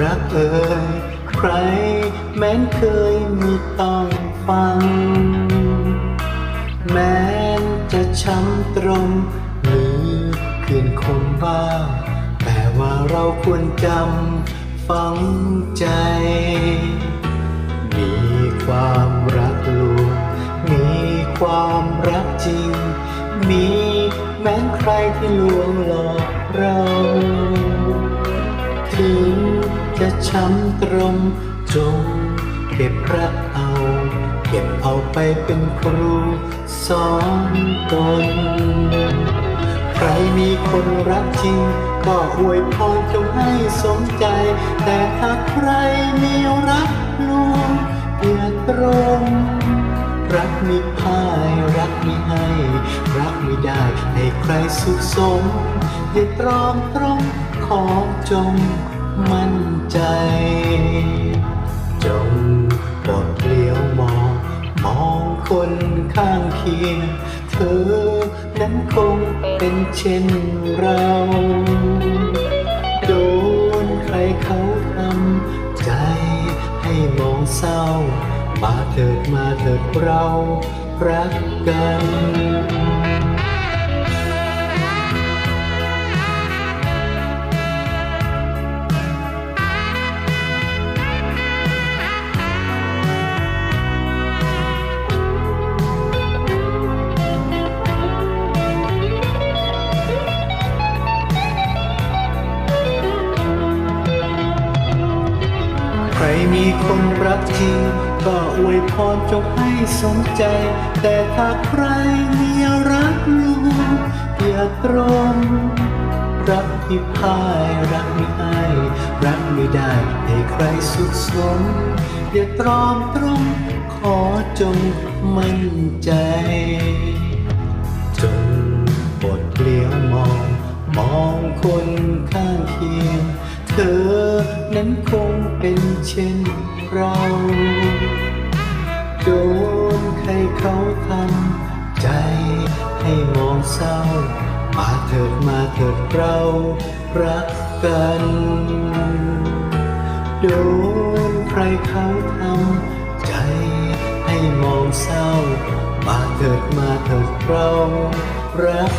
รักเอ่ยใครแม้นเคยมีต้องฟัง แม้นจะช้ำตรง หรือคืนคมบ้าง แต่ว่าเราควรจำฝังใจ มีความรักลวงมีความรักจริง มีแม้นใครที่ลวงหลอกเรา ช้ำตรงจงเก็บรักเอา เก็บเอาไปเป็นครูสอนตน ใครมีคนรักจริง ก็อวยพรจงให้สมใจ แต่ถ้าใครมีรักลวงอย่าตรงรักมิพ่ายรักมิให้ รักไม่ได้ให้ใครสุขสมอย่าตรอมตรงขอจง มั่นใจ จงโปรดเลี้ยวมอง มองคนข้างเคียง เธอนั้นคงเป็นเช่นเราโดนใครเขาทำใจให้มองเศร้า มาเถิดมาเถิดเรารักกัน มีคนรักจริง ก็อวยพรจงให้สมใจ แต่ถ้าใครมีรักลูกอย่าตรงรักที่พ่ายรักไม่ให้รักไม่ได้ให้ใครสุขสมอย่าตรอมตรงขอจงมั่นใจจงบดเลี้ยวมอง มองคนข้างเคียง ธอนั้นคงเป็นเช่นเรา โดนใครเขาทำใจให้มองเศร้า มาเถิดมาเถิดเรารักกัน โดนใครเขาทำใจให้มองเศร้า มาเถิดมาเถิดเรารัก